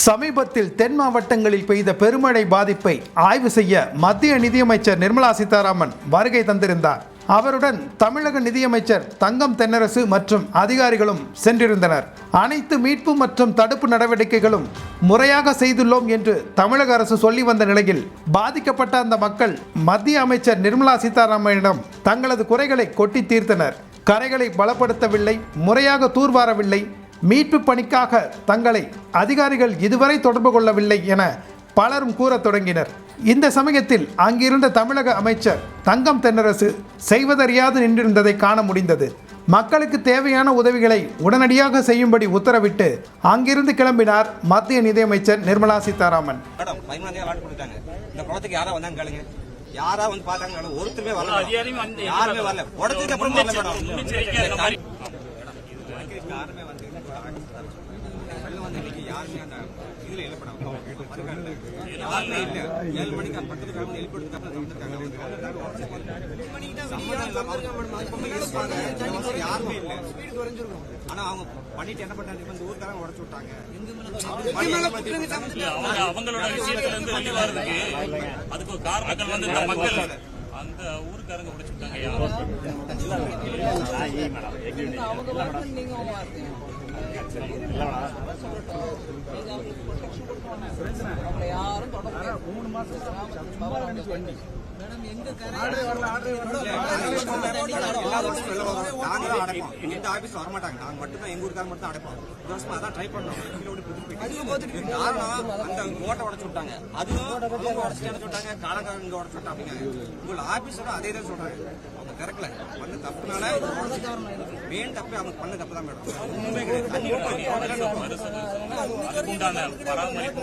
சமீபத்தில் தென் மாவட்டங்களில் பெய்த பெருமழை பாதிப்பை ஆய்வு செய்ய மத்திய நிதியமைச்சர் நிர்மலா சீதாராமன் வருகை தந்திருந்தார். அவருடன் தமிழக நிதியமைச்சர் தங்கம் தென்னரசு மற்றும் அதிகாரிகளும் சென்றிருந்தனர். அனைத்து மீட்பு மற்றும் தடுப்பு நடவடிக்கைகளும் முறையாக செய்துள்ளோம் என்று தமிழக அரசு சொல்லி வந்த நிலையில் பாதிக்கப்பட்ட அந்த மக்கள் மத்திய அமைச்சர் நிர்மலா சீதாராமனிடம் தங்களது குறைகளை கொட்டி தீர்த்தனர். கரைகளை பலப்படுத்தவில்லை முறையாக தூர்வாரவில்லை மீட்பு பணிக்காக தங்களை அதிகாரிகள் இதுவரை தொடர்பு கொள்ளவில்லை என பலரும் கூறத் தொடங்கினர். இந்த சமயத்தில் அங்கிருந்த தமிழக அமைச்சர் தங்கம் தென்னரசு செய்வதறியாது நின்றிருந்ததை காண முடிந்தது. மக்களுக்கு தேவையான உதவிகளை உடனடியாக செய்யும்படி உத்தரவிட்டு அங்கிருந்து கிளம்பினார் மத்திய நிதியமைச்சர் நிர்மலா சீதாராமன். மேடம் பதிமூணாம் அலாட் கொடுத்தாங்க. இந்த குளத்துக்கு யாரா வந்தாங்க கேளுங்க. யாரா வந்து பார்த்தாங்க மேடம் ஒருத்தருமே வரல. யாருமே வரல. உடச்சதுக்கு அப்புறம் வரல மேடம். யாருமே வந்து வெள்ளம் வந்து இன்னைக்கு யாருமே அந்த இதில் இல்ல யாருமே இல்லை ஏழு மணிக்கு பக்கத்து கிளம்பி எழுப்பிடுறதுக்கு அப்புறம் வந்திருக்காங்க சம்மதம் யாருமே இல்லை ஆனா அவங்க பண்ணிட்டு என்ன பண்ணாங்க இப்ப இந்த ஊர்க்காரங்க உடச்சு விட்டாங்க இல்ல, அவங்க அவங்களோட விஷயத்துல இருந்து வெளிய வர்றதுக்கு அதுக்கு காரணங்கள் வந்து இந்த மக்கள் அந்த ஊருக்காரங்க உடைச்சு விட்டாங்க எல்லா வருஷமும் வெளில வரும். இந்த ஆபீஸ் வர மாட்டாங்க. நாங்க எங்க மட்டும் தான் அடைப்போம். வருஷமா அதான் try பண்றோம். காரணம் அந்த ஓட்டை உடைச்சு விட்டாங்க. அதுவும் அவங்க விட்டாங்க. காலங்காரங்க இங்க உங்களோட ஆபீஸோட அதே தான் சொல்றாங்க. அவங்க திறக்கல. பண்ண தப்புனால மெயின் தப்பு அவங்க பண்ண தப்பு தான் மேடம். கிடையாது. பராமரிப்பு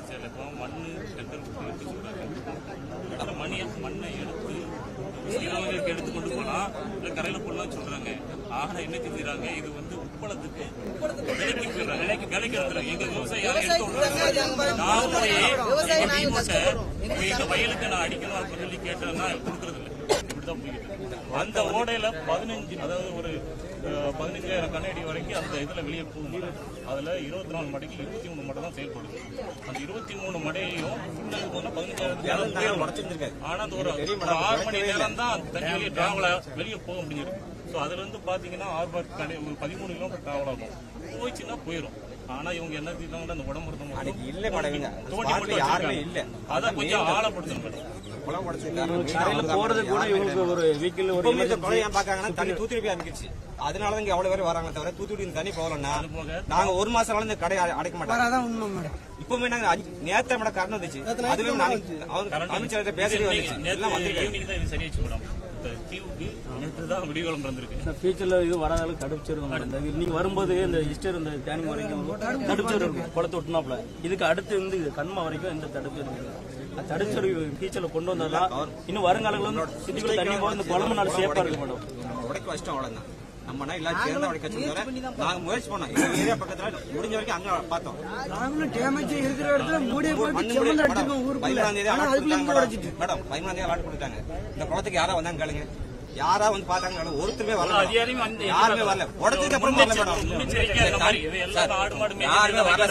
இப்போ மண்ணு டெண்டர் கொடுத்து எடுத்து சொல்றாங்க. மணியை மண்ணை எடுத்து சிலவங்களுக்கு எடுத்து கொண்டு போனா இல்ல கரையில போடலாம் சொல்றாங்க. ஆனா என்ன செஞ்சுறாங்க இது வந்து உப்பளத்துக்கு விலைக்கு போயிடுறாங்க. விலைக்கு விலைக்கு வந்துடுறாங்க எங்க விவசாயி யாரும் எடுத்து விடுறாங்க நான் போய் எங்க டீமோட்ட எங்க வயலுக்கு நான் அடிக்கணும் அப்படின்னு சொல்லி கேட்டேன்னா இப்படிதான் போயிட்டு. அந்த ஓடையில பதினஞ்சு அதாவது ஒரு பதினஞ்சாயிரம் கண்ணாடி வரைக்கும் அந்த இதுல வெளியே போகும். அதுல இருபத்தி நாலு மடைக்கு இருபத்தி மூணு மடை தான் செயல்படுது. அந்த இருபத்தி மூணு மடையையும் பதினஞ்சாயிரத்துக்கு. ஆனா அந்த ஒரு ஆறு மணி நேரம் தான் அந்த தண்ணி வெளியே டிராவல வெளியே போக முடியுது ஸோ அதுல இருந்து பாத்தீங்கன்னா ஒரு பதிமூணு கிலோமீட்டர் டிராவல் ஆகும். போயிடுச்சுன்னா போயிடும் ஆனா இவங்க என்ன செய்யறாங்கன்னா அந்த உடம்பு அன்னைக்கு இல்ல மேடம் தோண்டி யாருமே. இல்ல. அதை கொஞ்சம் ஆழப்படுத்தணும். மேடம் போறது கூட இவங்களுக்கு ஒரு வீக்கில் ஒரு ஏன் பாக்காங்கன்னா தண்ணி தூத்துக்குடி போய் அமைக்கிச்சு அதனால இங்க அவ்வளவு பேர் வராங்க தவிர தூத்துக்குடி தண்ணி போகலன்னா போக நாங்க ஒரு மாசம் நாளும் இந்த கடை அடை- அடைக்க மாட்டோம். இப்பவுமே நாங்க நேத்து மேடம் கரண்ட் வந்துச்சு. அதுவே நாளைக்கு அமைச்சர்கிட்ட பேசிட்டு வந்துச்சு. எல்லாம் தீவுக்கு நேற்று தான் விடிவலம் வந்திருக்கு. ஃபியூச்சர்ல இது வராத அளவுக்கு தடுப்பிச்சிருக்கும் மேடம் இந்த நீங்க வரும்போது இந்த ஹிஸ்டர் இந்த டேனிங் வரைக்கும் தடுப்பிச்சர் இருக்கும் குளத்தை ஒட்டினாப்ல இதுக்கு அடுத்து வந்து கண்மா வரைக்கும் இந்த தடுப்பு இருக்கு அந்த தடுப்பர் ஃபியூச்சர்ல கொண்டு வந்தாதான் இன்னும் வருங்காலங்களில் வந்து சிட்டிக்குள்ள தண்ணி போக இந்த குழம்பு நாள் சேஃபா இருக்கு மேடம். உடைக்க வச்சிட்டோம் அவ்வளவுதான். நம்மனா எல்லாம் சேர்ந்து உடைக்க வச்சிருந்தோம் நாங்க முயற்சி பண்ணோம். எங்க ஏரியா பக்கத்துல முடிஞ்ச வரைக்கும் அங்க பார்த்தோம். நாங்களும் டேமேஜ் இருக்கிற இடத்துல மூடிய போட்டு மூடி- அடிச்சிருக்கோம் மேடம், பதிமூணாம் தேதி அலாட். மேடம் பதிமூணாம் தேதி கொடுத்தாங்க இந்த குளத்துக்கு யாரா வந்தாங்க கேளுங்க. யாரா வந்து பார்த்தாங்க மேடம் ஒருத்தருமே வரல மேடம். அதிகாரியும் வந்து யாருமே வரல. உடச்சதுக்கு அப்புறம் வரல மேடம். முன்னெச்சரிக்கை யாருமே வரல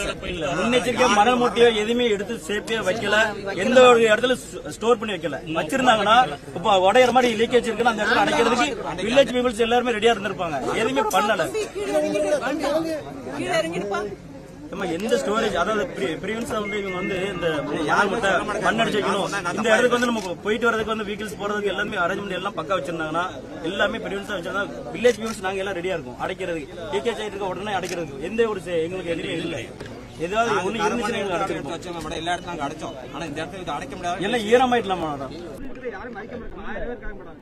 முன்னெச்சரிக்கையா மணல் மூட்டையோ எதுவுமே எடுத்து சேஃபியா வைக்கல. எந்த ஒரு இடத்துல ஸ்டோர் பண்ணி வைக்கல. வச்சிருந்தாங்கன்னா இப்ப உடையிற மாதிரி லீக்கேஜ் இருக்குன்னா அந்த இடத்துல அடைக்கிறதுக்கு வில்லேஜ் பீப்புள்ஸ் எல்லாருமே ரெடியா இருந்திருப்பாங்க. எதுவுமே பண்ணல. நம்ம எந்த ஸ்டோரேஜ் அதாவது பிரிவன்ஸ் வந்து இவங்க வந்து இந்த யார் மட்ட மண் அடிச்சுக்கணும் இந்த இடத்துக்கு வந்து நம்ம போயிட்டு வரதுக்கு வந்து வீக்கிள்ஸ் போறதுக்கு எல்லாமே அரேஞ்ச்மெண்ட் எல்லாம் பக்கா வச்சிருந்தாங்கன்னா எல்லாமே பிரிவன்ஸா வச்சிருந்தா வில்லேஜ் பிரிவன்ஸ் நாங்க எல்லாம் ரெடியா இருக்கும். அடைக்கிறதுக்கு. லீக்கேஜ் சைட் இருக்க உடனே அடைக்கிறதுக்கு. எந்த ஒரு எங்களுக்கு எதிரியும் இல்லை. ஏதாவது ஒண்ணு இருந்துச்சுன்னா எங்களுக்கு அடைச்சிருப்போம் மேடம் எல்லா இடத்துலயும் நாங்க அடைச்சோம். ஆனா இந்த இடத்துல இது அடைக்க முடியாது எல்லாம் ஈரமாயிட்டலாம் மேடம்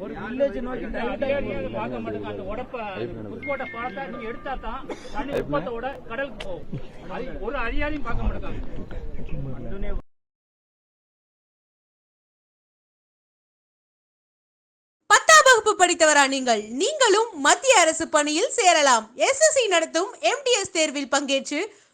ஒரு வில்லேஜ் நோக்கி அதிகாரியாக பார்க்க மாட்டேங்க அந்த உடப்ப புதுக்கோட்டை பாலத்தை நீங்க எடுத்தா தான் தண்ணி உப்பத்தோட கடலுக்கு போகும். அது ஒரு அதிகாரியும் பார்க்க மாட்டேங்க பத்தாம் வகுப்பு படித்தவரா நீங்கள்? நீங்களும் மத்திய அரசு பணியில் சேரலாம். எஸ்எஸ்சி நடத்தும் எம்டிஎஸ் தேர்வில் பங்கேற்று